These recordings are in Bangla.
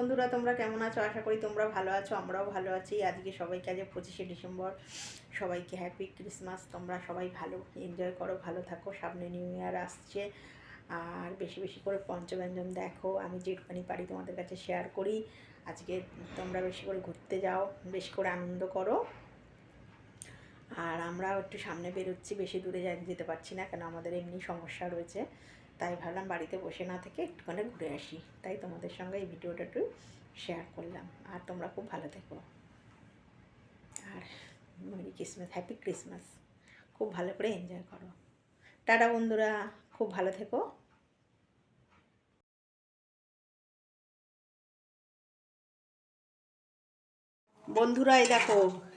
আছো? আশা করি তোমরা ভালো আছো, আমরাও ভালো আছি। আজকে সবাইকে আজ পঁচিশে ডিসেম্বর। সবাইকে হ্যাপি ক্রিসমাস তোমরা সবাই ভালো এনজয় করো, ভালো থাকো। সামনে নিউ ইয়ার আসছে। আর বেশি বেশি করে পঞ্চব্যঞ্জন দেখো। আমি যেটুখানি পারি তোমাদের কাছে শেয়ার করি। আজকে তোমরা বেশি করে ঘুরতে যাও, বেশি করে আনন্দ করো। আর আমরাও একটু সামনে বেরোচ্ছি, বেশি দূরে যেতে পারছি না কেন আমাদের এমনি সমস্যা রয়েছে। তাই ভাবলাম বাড়িতে বসে না থেকে একটুখানি ঘুরে আসি। তাই তোমাদের সঙ্গে এই ভিডিওটা একটু শেয়ার করলাম। আর তোমরা খুব ভালো থেকো। আর মেরি ক্রিসমাস, হ্যাপি ক্রিসমাস। খুব ভালো করে এনজয় করো। টাটা বন্ধুরা, খুব ভালো থেকো। বন্ধুরা, এই দেখো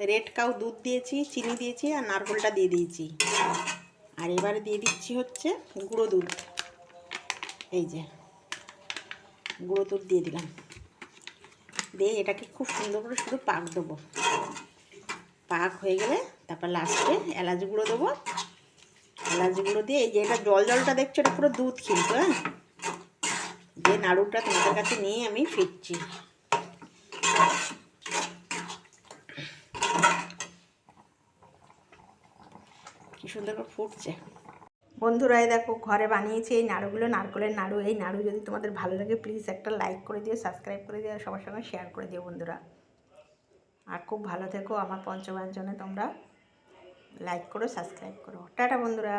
রেড কাউ দুধ দিয়েছি, চিনি দিয়েছি আর নারকোলটা দিয়ে দিয়েছি। আর এবারে দিয়ে দিচ্ছি হচ্ছে গুঁড়ো দুধ। এই যে, গুঁড়ো দুধ দিয়ে দিলাম। দিয়ে এটাকে খুব সুন্দর করে শুধু পাক দেবো। পাক হয়ে গেলে তারপর লাস্টে এলাচ গুঁড়ো দেবো। এলাচ গুঁড়ো দিয়ে এই যে এটা জল জলটা দেখছ, এটা পুরো দুধ কিন্তু হ্যাঁ? যে নাড়ুটা তোমাদের কাছে নিয়ে আমি ফিরছি। কি সুন্দর করে ফুটছে। বন্ধুরা, এই দেখো ঘরে বানিয়েছি এই নাড়ুগুলো, নারকলের নাড়ু। এই নাড়ু যদি তোমাদের ভালো লাগে প্লিজ একটা লাইক করে দিও সাবস্ক্রাইব করে দিও, সবার সঙ্গে শেয়ার করে দিও বন্ধুরা। আর খুব ভালো থেকো আমার পঞ্চমাঞ্চনে তোমরা। লাইক করো সাবস্ক্রাইব করো। টাটা বন্ধুরা।